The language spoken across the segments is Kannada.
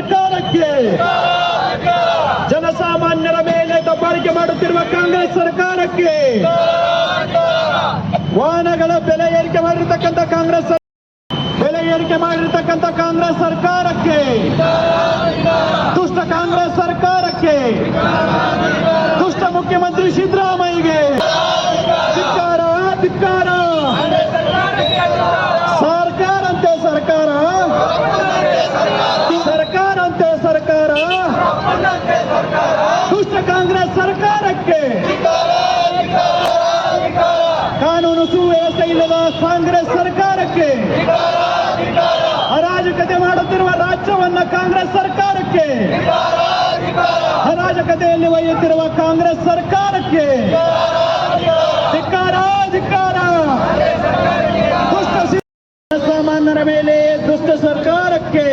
ಸರ್ಕಾರಕ್ಕೆ ಜನಸಾಮಾನ್ಯರ ಮೇಲೆ ದಬ್ಬಾಳಿಕೆ ಮಾಡುತ್ತಿರುವ ಕಾಂಗ್ರೆಸ್ ಸರ್ಕಾರಕ್ಕೆ ವಾಹನಗಳ ಬೆಲೆ ಏರಿಕೆ ಮಾಡಿರ್ತಕ್ಕಂಥ ಕಾಂಗ್ರೆಸ್ ಬೆಲೆ ಏರಿಕೆ ಮಾಡಿರ್ತಕ್ಕಂಥ ಕಾಂಗ್ರೆಸ್ ಸರ್ಕಾರಕ್ಕೆ ದುಷ್ಟ ಕಾಂಗ್ರೆಸ್ ಸರ್ಕಾರಕ್ಕೆ ದುಷ್ಟ ಮುಖ್ಯಮಂತ್ರಿ ಸಿದ್ದರಾಮಯ್ಯಗೆ ಧಿಕ್ಕಾರ ಧಿಕ್ಕಾರ ಸರ್ಕಾರ ಅಂತೆ ಸರ್ಕಾರ ಸರ್ಕಾರ ಅಂತೆ ಸರ್ಕಾರ ದುಷ್ಟ ಕಾಂಗ್ರೆಸ್ ಸರ್ಕಾರಕ್ಕೆ. ಕಾನೂನು ಸುವ್ಯವಸ್ಥೆ ಇಲ್ಲದ ಕಾಂಗ್ರೆಸ್ ಸರ್ಕಾರಕ್ಕೆ. ಅರಾಜಕತೆ ಮಾಡುತ್ತಿರುವ ರಾಜ್ಯವನ್ನ ಕಾಂಗ್ರೆಸ್ ಸರ್ಕಾರಕ್ಕೆ. ಅರಾಜಕತೆಯಲ್ಲಿ ಒಯ್ಯುತ್ತಿರುವ ಕಾಂಗ್ರೆಸ್ ಸರ್ಕಾರಕ್ಕೆ. ಧಿಕ್ಕಾರ ಧಿಕ್ಕಾರ. ದುಷ್ಟ ಸಾಮಾನ್ಯರ ಮೇಲೆ ದುಷ್ಟ ಸರ್ಕಾರಕ್ಕೆ.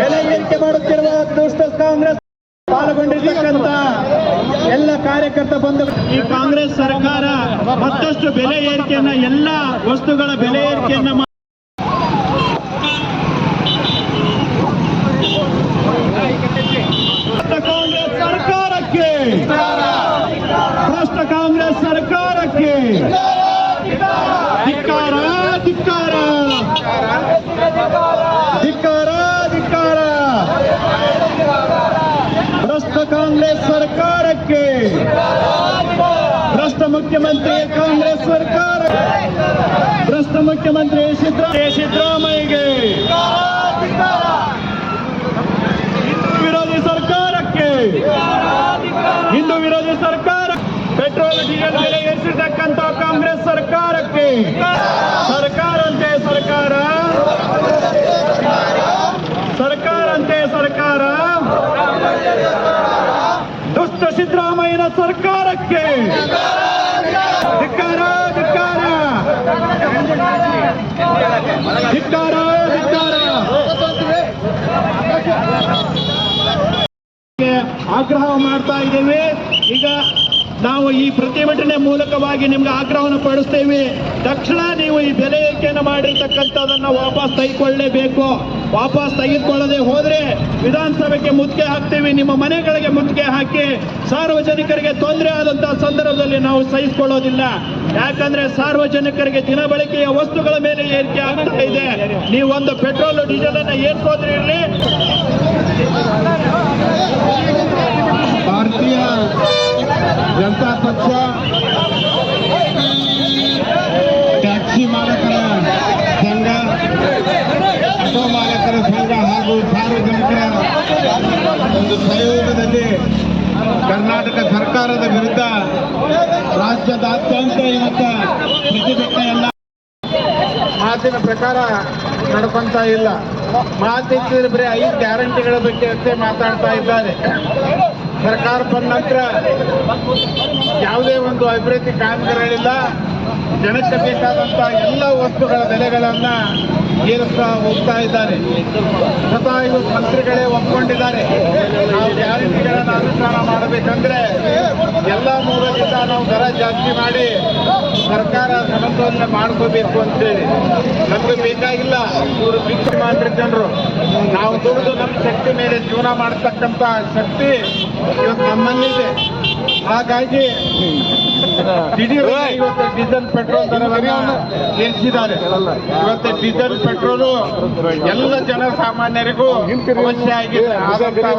ಬೆಲೆ ಏರಿಕೆ ಮಾಡುತ್ತಿರುವ ದುಷ್ಟ ಕಾಂಗ್ರೆಸ್ ಪಾಲ್ಗೊಂಡಿರ್ತಕ್ಕಂಥ ಎಲ್ಲ ಬಂಧು ಈ ಕಾಂಗ್ರೆಸ್ ಸರ್ಕಾರ ಮತ್ತಷ್ಟು ಬೆಲೆ ಏರಿಕೆಯನ್ನ, ಎಲ್ಲ ವಸ್ತುಗಳ ಬೆಲೆ ಏರಿಕೆಯನ್ನ ಕಾಂಗ್ರೆಸ್ ಸರ್ಕಾರಕ್ಕೆ! ಭ್ರಷ್ಟ ಕಾಂಗ್ರೆಸ್ ಸರ್ಕಾರಕ್ಕೆ! ಧಿಕ್ಕಾರ! ಧಿಕ್ಕಾರ ಧಿಕ್ಕಾರ ಭ್ರಷ್ಟ ಕಾಂಗ್ರೆಸ್ ಸರ್ಕಾರಕ್ಕೆ ಭ್ರಷ್ಟ ಮುಖ್ಯಮಂತ್ರಿ ಕಾಂಗ್ರೆಸ್ ಸರ್ಕಾರ. ಭ್ರಷ್ಟ ಮುಖ್ಯಮಂತ್ರಿ ಸಿದ್ದರಾಮಯ್ಯ. ಸಿದ್ದರಾಮಯ್ಯಗೆ ವಿರೋಧಿ ಸರ್ಕಾರಕ್ಕೆ. ಹಿಂದೂ ವಿರೋಧಿ ಸರ್ಕಾರ ಪೆಟ್ರೋಲ್, ಡೀಸೆಲ್ ಬೆಲೆ ಏರಿಸಿರ್ತಕ್ಕಂಥ ಕಾಂಗ್ರೆಸ್ ಸರ್ಕಾರಕ್ಕೆ. ಸರ್ಕಾರ ಅಂತೆ ಸರ್ಕಾರ. ಸರ್ಕಾರ ಅಂತೆ ಸರ್ಕಾರ. ದುಷ್ಟ ಸಿದ್ದರಾಮಯ್ಯನ ಸರ್ಕಾರಕ್ಕೆ ಧಿಕ್ಕಾರ ಧಿಕ್ಕಾರ ಧಿಕ್ಕಾರ ಧಿಕ್ಕಾರ. ಆಗ್ರಹ ಮಾಡ್ತಾ ಇದ್ದೇವೆ. ಈಗ ನಾವು ಈ ಪ್ರತಿಭಟನೆ ಮೂಲಕವಾಗಿ ನಿಮ್ಗೆ ಆಗ್ರಹವನ್ನು ಪಡಿಸ್ತೇವೆ. ತಕ್ಷಣ ನೀವು ಈ ಬೆಲೆ ಏರಿಕೆಯನ್ನು ಮಾಡಿರ್ತಕ್ಕಂಥದನ್ನ ವಾಪಸ್ ತೆಗೆದುಕೊಳ್ಳಲೇಬೇಕು ವಾಪಸ್ ತೆಗೆದುಕೊಳ್ಳದೆ ಹೋದ್ರೆ ವಿಧಾನಸಭೆಗೆ ಮುತ್ತಿಗೆ ಹಾಕ್ತೀವಿ. ನಿಮ್ಮ ಮನೆಗಳಿಗೆ ಮುತ್ತಿಗೆ ಹಾಕಿ ಸಾರ್ವಜನಿಕರಿಗೆ ತೊಂದರೆ ಆದಂತಹ ಸಂದರ್ಭದಲ್ಲಿ ನಾವು ಸಹಿಸಿಕೊಳ್ಳೋದಿಲ್ಲ. ಯಾಕಂದ್ರೆ ಸಾರ್ವಜನಿಕರಿಗೆ ದಿನಬಳಕೆಯ ವಸ್ತುಗಳ ಮೇಲೆ ಏರಿಕೆ ಆಗ್ತಾ ಇದೆ. ನೀವು ಒಂದು ಪೆಟ್ರೋಲ್ ಡೀಸೆಲ್ ಅನ್ನ ಏರ್ಸೋದ್ರೆ ಇರಲಿ. ಭಾರತೀಯ ಜನತಾ ಪಕ್ಷ ಟ್ಯಾಕ್ಸಿ ಮಾಲಕರ ಸಂಘ, ಆಟೋ ಮಾಲಕರ ಸಂಘ ಹಾಗೂ ಸಾರ್ವಜನಿಕರ ಒಂದು ಸಹಯೋಗದಲ್ಲಿ ಕರ್ನಾಟಕ ಸರ್ಕಾರದ ವಿರುದ್ಧ ರಾಜ್ಯದಾದ್ಯಂತ ಇವತ್ತು ಪ್ರತಿಭಟನೆಯನ್ನ ಮಾತಿನ ಪ್ರಕಾರ ನಡ್ಕೊಂತ ಇಲ್ಲ. ಮಾತಿದ್ರೆ ಬರೀ ಐದು ಗ್ಯಾರಂಟಿಗಳ ಬಗ್ಗೆ ಅಷ್ಟೇ ಮಾತಾಡ್ತಾ ಇದ್ದಾರೆ. ಸರ್ಕಾರ ಬಂದ ನಂತರ ಯಾವುದೇ ಒಂದು ಅಭಿವೃದ್ಧಿ ಕಾಮಗಾರಿಗಳಿಲ್ಲ ಜನಕ್ಕೆ ಬೇಕಾದಂಥ ಎಲ್ಲ ವಸ್ತುಗಳ ಬೆಲೆಗಳನ್ನ ಏರಿಸ್ತಾ ಹೋಗ್ತಾ ಇದ್ದಾರೆ. ಸ್ವತಃ ಇವತ್ತು ಮಂತ್ರಿಗಳೇ ಒಪ್ಕೊಂಡಿದ್ದಾರೆ. ನಾವು ಗ್ಯಾರಂಟಿಗಳನ್ನು ಅನುಷ್ಠಾನ ಮಾಡಬೇಕಂದ್ರೆ ಎಲ್ಲ ಮೂಲದಿಂದ ನಾವು ದರ ಜಾಸ್ತಿ ಮಾಡಿ ಸರ್ಕಾರ ಸಮತೋಲನೆ ಮಾಡ್ಕೋಬೇಕು ಅಂತೇಳಿ. ನಮಗೆ ಬೇಕಾಗಿಲ್ಲ. ಇವರು ಭಿಕ್ಷೆ ಮಾಡಿದ ಜನರು. ನಾವು ದುಡಿದು ನಮ್ಮ ಶಕ್ತಿ ಮೇಲೆ ಜೀವನ ಮಾಡತಕ್ಕಂತ ಶಕ್ತಿ ಇವತ್ತು ನಮ್ಮಲ್ಲಿದೆ. ಹಾಗಾಗಿ ದಿಢೀರ್ ಇವತ್ತು ಡೀಸೆಲ್ ಪೆಟ್ರೋಲ್ ದರವನ್ನು ಏರಿಸಿದ್ದಾರೆ. ಇವತ್ತು ಡೀಸೆಲ್ ಪೆಟ್ರೋಲು ಎಲ್ಲ ಜನ ಸಾಮಾನ್ಯರಿಗೂ ಅವಶ್ಯ ಆಗಿದೆ.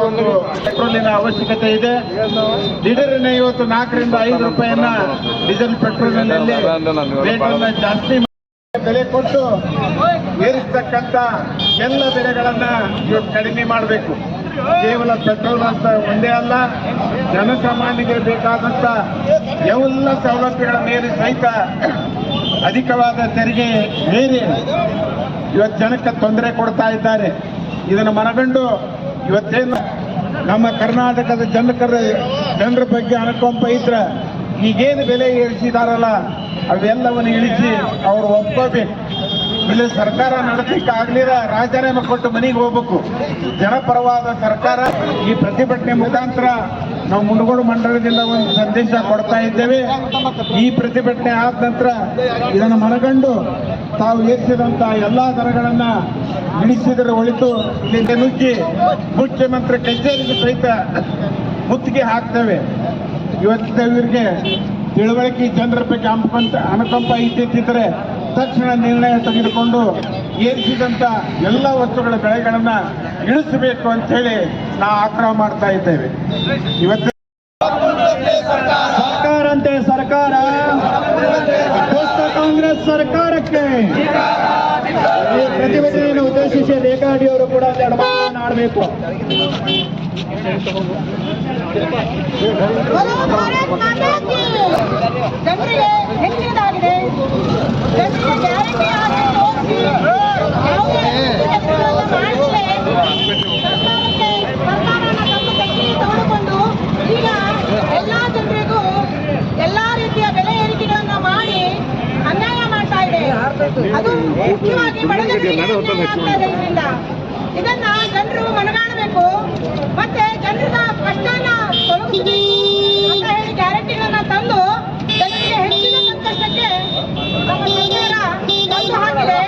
ಒಂದು ಪೆಟ್ರೋಲಿನ ಅವಶ್ಯಕತೆ ಇದೆ. ದಿಢೀರನೆ ಇವತ್ತು ನಾಲ್ಕರಿಂದ ಐದು ರೂಪಾಯಿಯನ್ನ ಡೀಸೆಲ್ ಪೆಟ್ರೋಲಿನಲ್ಲಿ ರೇಟ್ ಅನ್ನ ಜಾಸ್ತಿ ಬೆಲೆ ಕೊಟ್ಟು ಏರಿಸ್ತಕ್ಕಂತ ಎಲ್ಲ ಬೆಲೆಗಳನ್ನ ಇವತ್ತು ಕಡಿಮೆ ಮಾಡಬೇಕು. ಕೇವಲ ಪೆಟ್ರೋಲ್ ಅಂತ ಒಂದೇ ಅಲ್ಲ, ಜನಸಾಮಾನ್ಯರಿಗೆ ಬೇಕಾದಂತ ಎಲ್ಲ ಸೌಲಭ್ಯಗಳ ಮೇಲೆ ಸಹಿತ ಅಧಿಕವಾದ ತೆರಿಗೆ ಮೇರಿ ಇವತ್ತು ಜನಕ್ಕೆ ತೊಂದರೆ ಕೊಡ್ತಾ ಇದ್ದಾರೆ. ಇದನ್ನು ಮನಗಂಡು ಇವತ್ತೇನು ನಮ್ಮ ಕರ್ನಾಟಕದ ಜನಕರ ಜನರ ಬಗ್ಗೆ ಅನುಕಂಪ ಇದ್ರೆ ಈಗೇನು ಬೆಲೆ ಏರಿಸಿದಾರಲ್ಲ, ಅವೆಲ್ಲವನ್ನು ಇಳಿಸಿ ಅವರು ಒಪ್ಪಬೇಕು ಇಲ್ಲಿ ಸರ್ಕಾರ ನಡೆಸಲಿಕ್ಕೆ ಆಗ್ಲಿಲ್ಲ ರಾಜೀನಾಮೆ ಕೊಟ್ಟು ಮನೆಗೆ ಹೋಗ್ಬೇಕು. ಜನಪರವಾದ ಸರ್ಕಾರ ಈ ಪ್ರತಿಭಟನೆ ಮುಖಾಂತರ ನಾವು ಮುಂಡಗೋಡು ಮಂಡಲದಿಂದ ಒಂದು ಸಂದೇಶ ಕೊಡ್ತಾ ಇದ್ದೇವೆ. ಈ ಪ್ರತಿಭಟನೆ ಆದ ನಂತರ ಇದನ್ನು ಮನಗಂಡು ತಾವು ಏರಿಸಿದಂತ ಎಲ್ಲಾ ದರಗಳನ್ನ ಇಳಿಸಿದರೆ ಒಳಿತು ಇಲ್ಲಿ ನುಗ್ಗಿ ಮುಖ್ಯಮಂತ್ರಿ ಕಚೇರಿಗೆ ಸಹಿತ ಮುತ್ತಿಗೆ ಹಾಕ್ತೇವೆ. ಇವತ್ತಿನ ಇವರಿಗೆ ತಿಳುವಳಿಕೆ ಜನರ ಬಗ್ಗೆ ಅನುಕಂಪ ಅನುಕಂಪ ಇದ್ದಿದ್ದರೆ ತಕ್ಷಣ ನಿರ್ಣಯ ತೆಗೆದುಕೊಂಡು ಏರಿಸಿದಂಥ ಎಲ್ಲ ವಸ್ತುಗಳ ಬೆಳೆಗಳನ್ನು ಇಳಿಸಬೇಕು ಅಂತ ಹೇಳಿ ನಾವು ಆಗ್ರಹ ಮಾಡ್ತಾ ಇದ್ದೇವೆ. ಇವತ್ತು ಸರ್ಕಾರ. ಅಂತೆ ಸರ್ಕಾರ ಕಾಂಗ್ರೆಸ್ ಸರ್ಕಾರಕ್ಕೆ ಪ್ರತಿಭಟನೆಯನ್ನು ಉದ್ದೇಶಿಸಿ ರೇಖಾಡಿ ಅವರು ಕೂಡ ಒಂದೆರಡು ಮಾತನ್ನು ಆಡಬೇಕು. ಅದು ಮುಖ್ಯವಾಗಿ ಇದರಿಂದ ಇದನ್ನ ಜನರು ಮನಗಾಣಬೇಕು ಮತ್ತೆ ಜನರ ಕಷ್ಟನ ತೊಲಗಿಸಬೇಕು ಅಂತ ಹೇಳಿ ಗ್ಯಾರಂಟಿಗಳನ್ನ ತಂದು ಹೆಚ್ಚಿನ ಸಂಕಷ್ಟಕ್ಕೆ ನಮ್ಮ ಸರ್ಕಾರ ತಂದು ಹಾಕಿದೆ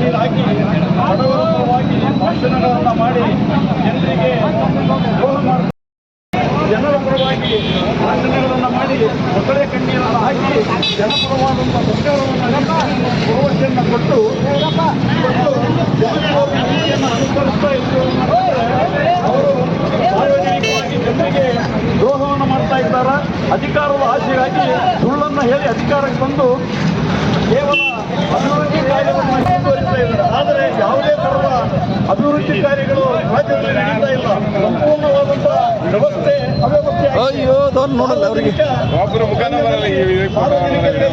ಕಪ್ಪಳೆ ಬಡವರವಾಗಿ ಭಾಷಣಗಳನ್ನು ಮಾಡಿ ಜನರಿಗೆ ದ್ರೋಹ ಮಾಡ್ತಾರೆ ಜನರ ಪರವಾಗಿ ಭಾಷಣಗಳನ್ನು ಮಾಡಿ ಮೊಸಳೆ ಕಣ್ಣೀರನ್ನು ಹಾಕಿ ಜನಪರವಾದಂಥ ಸರ್ಕಾರವನ್ನು ಭರವಸೆಯನ್ನು ಕೊಟ್ಟು ಕೊಟ್ಟು ಜನಪರ ನೀತಿಯನ್ನು ಅನುಸರಿಸ್ತಾ ಇರುವುದನ್ನು ಅವರು ಸಾರ್ವಜನಿಕವಾಗಿ ಜನರಿಗೆ ದ್ರೋಹವನ್ನು ಮಾಡ್ತಾ ಇದ್ದಾರೆ? ಅಧಿಕಾರದ ಆಸೆಗಾಗಿ ಅಧಿಕಾರಕ್ಕೆ ಬಂದು ಕೇವಲ ಅಭಿವೃದ್ಧಿ ಕಾರ್ಯವನ್ನು ಮುಂದುವರಿಸ್ತಾ ಇದ್ದಾರೆ. ಆದರೆ ಯಾವುದೇ ತರಹ ಅಭಿವೃದ್ಧಿ ಕಾರ್ಯಗಳು ರಾಜ್ಯದಲ್ಲಿ ನಡೀತಾ ಇಲ್ಲ. ಸಂಪೂರ್ಣವಾದಂತಹ ವ್ಯವಸ್ಥೆ ಅವ್ಯವಸ್ಥೆ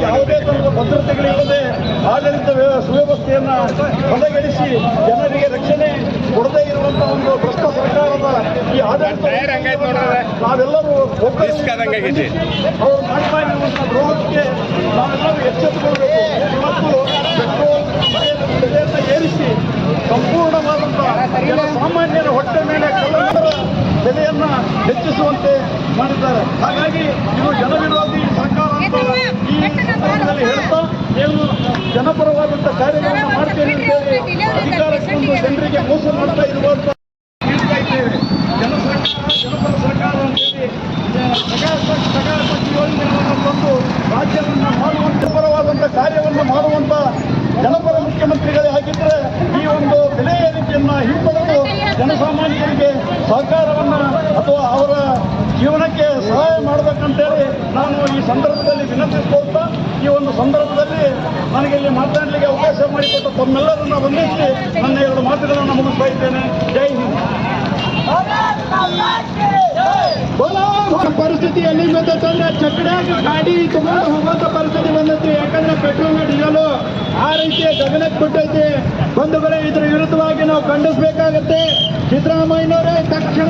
ಯಾವುದೇ ತರಹದ ಭದ್ರತೆಗಳಿಲ್ಲದೆ ಆಡಳಿತ ವ್ಯ- ಸುವ್ಯವಸ್ಥೆಯನ್ನ ಹೊಲಗೆಡಿಸಿ ಜನರಿಗೆ ರಕ್ಷಣೆ ಕೊಡದೇ ಇರುವಂತಹ ಒಂದು ಭ್ರಷ್ಟ ಸರ್ಕಾರದ ಈ ಆಡಳಿತ. ನಾವೆಲ್ಲರೂ. ಅವರು ಮಾಡ್ತಾ ಇರುವಂತಹ ದ್ರೋಹಕ್ಕೆ ನಾವೆಲ್ಲರೂ ಎಚ್ಚೆತ್ತುಕೊಳ್ಬೇಕು ಮತ್ತು ಪೆಟ್ರೋಲ್ ಬೆಲೆಯನ್ನು ಏರಿಸಿ ಸಂಪೂರ್ಣವಾದಂತಹ ಸಾಮಾನ್ಯರ ಹೊಟ್ಟೆ ಮೇಲೆ ಕಲ್ಲಂಗರ ಬೆಲೆಯನ್ನ ಹೆಚ್ಚಿಸುವಂತೆ ಮಾಡಿದ್ದಾರೆ ಹಾಗಾಗಿ ಇದು ಜನವಿರೋಧಿ ಸರ್ಕಾರ ಅಂತ ಈ ಸಂದರ್ಭದಲ್ಲಿ ಹೇಳ್ತಾ ಏನು ಜನಪರವಾದಂತಹ ಕಾರ್ಯಗಳನ್ನು ಮಾಡ್ತೇನೆ ಅಂತ ಹೇಳಿ ಅಧಿಕಾರಕ್ಕೆ ಬಂದು ಜನರಿಗೆ ಮೋಸ ಮಾಡ್ತಾ ಇರುವಂತ ಹೇಳ್ತಾ ಇದ್ದೇವೆ ಜನ ಸರ್ಕಾರ ಜನಪರ ಸರ್ಕಾರ ಅಂತೇಳಿ ಸಕಾರಾತ್ಮಕ ಸಕಾರಾತ್ಮಕ ಯೋಜನೆಗಳನ್ನು ತಂದು ರಾಜ್ಯವನ್ನು ಮಾಡುವಂತ ಪರವಾದಂಥ ಕಾರ್ಯವನ್ನು ಮಾಡುವಂತ ಜನಪರ ಮುಖ್ಯಮಂತ್ರಿಗಳೇ ಆಗಿದ್ದರೆ ಈ ಒಂದು ಬೆಲೆ ಏರಿಕೆಯನ್ನ ಹಿಂಪಡೆದು ಜನಸಾಮಾನ್ಯರಿಗೆ ಸಹಕಾರವನ್ನ ಅಥವಾ ಅವರ ಜೀವನಕ್ಕೆ ಸಹಾಯ ಮಾಡಬೇಕಂತೇಳಿ ನಾನು ಈ ಸಂದರ್ಭದಲ್ಲಿ ವಿನಂತಿಸ್ಕೊಳ್ತಾ ಈ ಒಂದು ಸಂದರ್ಭದಲ್ಲಿ ನನಗೆ ಇಲ್ಲಿ ಮಾತನಾಡಲಿಕ್ಕೆ ಅವಕಾಶ ಮಾಡಿಕೊಟ್ಟ ತಮ್ಮೆಲ್ಲರನ್ನ ವಂದಿಸಿ ನನ್ನ ಎರಡು ಮಾತುಗಳನ್ನು ಮುಗಿಸ್ತಾ ಇದ್ದೇನೆ. ಜೈ ಹಿಂದ್. ಪರಿಸ್ಥಿತಿಯಲ್ಲಿ ಬಂದಂದ್ರೆ ಚಕ್ರಾಗಿ ಗಾಡಿ ತಗೊಂಡು ಹೋಗುವಂತ ಪರಿಸ್ಥಿತಿ ಬಂದೈತಿ. ಯಾಕಂದ್ರೆ ಪೆಟ್ರೋಲ್ ಡೀಸೆಲ್ ಆ ರೀತಿಯ ಗಗನಕ್ಕೆ ಬಿಟ್ಟೈತಿ. ಬಂಧುಗಳೇ, ಇದ್ರ ವಿರುದ್ಧವಾಗಿ ನಾವು ಖಂಡಿಸಬೇಕಾಗತ್ತೆ. ಸಿದ್ದರಾಮಯ್ಯನವರೇ ತಕ್ಷಣ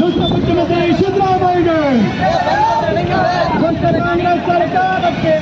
ದುಷ್ಟ ಮುಖ್ಯಮಂತ್ರಿ ಸಿದ್ದರಾಮಯ್ಯ. ಸರ್ಕಾರಕ್ಕೆ.